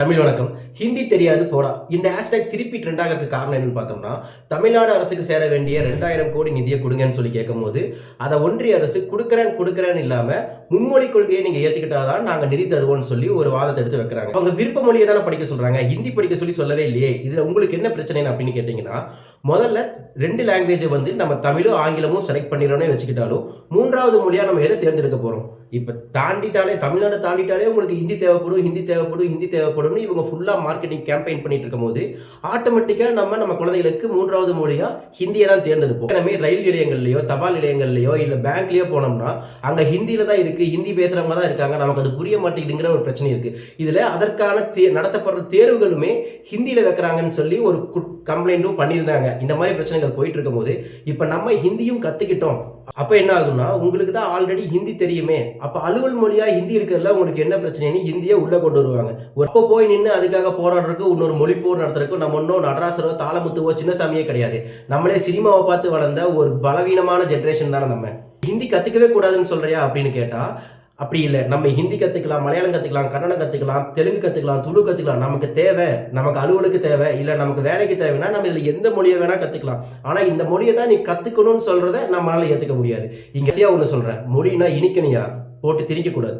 தமிழ் வணக்கம். ஹிந்தி தெரியாது போடா. இந்த ஹேஷ்டேக் திருப்பி ட்ரெண்ட் ஆகிறதுக்கு காரணம் என்னன்னு பார்த்தோம்னா தமிழ்நாடு அரசுக்கு சேர வேண்டிய ரெண்டாயிரம் கோடி நிதியை கொடுங்கன்னு சொல்லி கேட்கும்போது அதை ஒன்றிய அரசு கொடுக்குறேன் கொடுக்குறேன்னு இல்லாமல் முன்மொழி கொள்கையை நீங்கள் ஏற்றுக்கிட்டாதான் நாங்கள் நிதி தருவோம்னு சொல்லி ஒரு வாதத்தை எடுத்து வைக்கிறாங்க. அவங்க விருப்ப மொழியை தானே படிக்க சொல்கிறாங்க ஹிந்தி படிக்க சொல்லி சொல்லவே இல்லையே. இதில் உங்களுக்கு என்ன பிரச்சனை அப்படின்னு கேட்டிங்கன்னா முதல்ல ரெண்டு லாங்குவேஜை வந்து நம்ம தமிழும் ஆங்கிலமும் செலக்ட் பண்ணிடணும்னு வச்சுக்கிட்டாலும் மூன்றாவது மொழியாக நம்ம எதை தேர்ந்தெடுக்க போகிறோம் இப்போ தாண்டிட்டாலே தமிழ்நாடு தாண்டிட்டாலே உங்களுக்கு ஹிந்தி தேவைப்படும் ஹிந்தி தேவைப்படும் ஹிந்தி தேவைப்படும்னு இவங்க ஃபுல்லாக மார்க்கெட்டிங் கேம்பெயின் பண்ணிட்டு இருக்கும்போது ஆட்டோமேட்டிக்காக நம்ம நம்ம குழந்தைகளுக்கு மூன்றாவது மொழியாக ஹிந்தியை தான் தேர்ந்தெடுப்போம். நம்ம ரயில் நிலையங்கள்லையோ தபால் நிலையங்கள்லையோ இல்லை பேங்க்லேயோ போனோம்னா அங்கே ஹிந்தியில் தான் இருக்குது ஹிந்தி பேசுகிறவங்க தான் இருக்காங்க நமக்கு அது புரிய மாட்டேங்குதுங்கிற ஒரு பிரச்சனை இருக்குது இதில் அதற்கான தே நடத்தப்படுற தேர்வுகளுமே ஹிந்தியில் வைக்கிறாங்கன்னு சொல்லி ஒரு கம்ப்ளைண்ட்டும் பண்ணியிருந்தாங்க. இந்த மாதிரி பிரச்சனைகள் போயிட்டு இருக்கும்போது இப்போ நம்ம ஹிந்தியும் கற்றுக்கிட்டோம் அப்போ என்ன ஆகும்னா உங்களுக்கு தான் ஆல்ரெடி ஹிந்தி தெரியுமே. அப்போ அலுவல் மொழியாக ஹிந்தி இருக்கிறதுல உங்களுக்கு என்ன பிரச்சனைன்னு ஹிந்தியை உள்ளே கொண்டு வருவாங்க. அப்போ போய் நின்று அதுக்காக போராடுறதுக்கு இன்னொரு மொழி போர் நடத்துறதுக்கு நம்ம ஒன்றும் நடராசரோ தாளமுத்துவோ சின்ன சாமியே கிடையாது. நம்மளே சினிமாவை பார்த்து வளர்ந்த ஒரு பலவீனமான ஜென்ரேஷன் தானே நம்ம. ஹிந்தி கற்றுக்கவே கூடாதுன்னு சொல்கிறியா அப்படின்னு கேட்டால் அப்படி இல்லை. நம்ம ஹிந்தி கற்றுக்கலாம் மலையாளம் கற்றுக்கலாம் கன்னடம் கற்றுக்கலாம் தெலுங்கு கற்றுக்கலாம் துளு கற்றுக்கலாம் நமக்கு தேவை நமக்கு அலுவலுக்கு தேவை இல்லை நமக்கு வேலைக்கு தேவைன்னா நம்ம இதில் எந்த மொழியை வேணால் கற்றுக்கலாம் ஆனால் இந்த மொழியை தான் நீ கற்றுக்கணும்னு சொல்கிறத நம்மளால் ஏற்றுக்க முடியாது. இங்கே ஒன்று சொல்கிறேன் மொழினா இனிக்கணியா? போட்டு திணிக்கக்கூடாது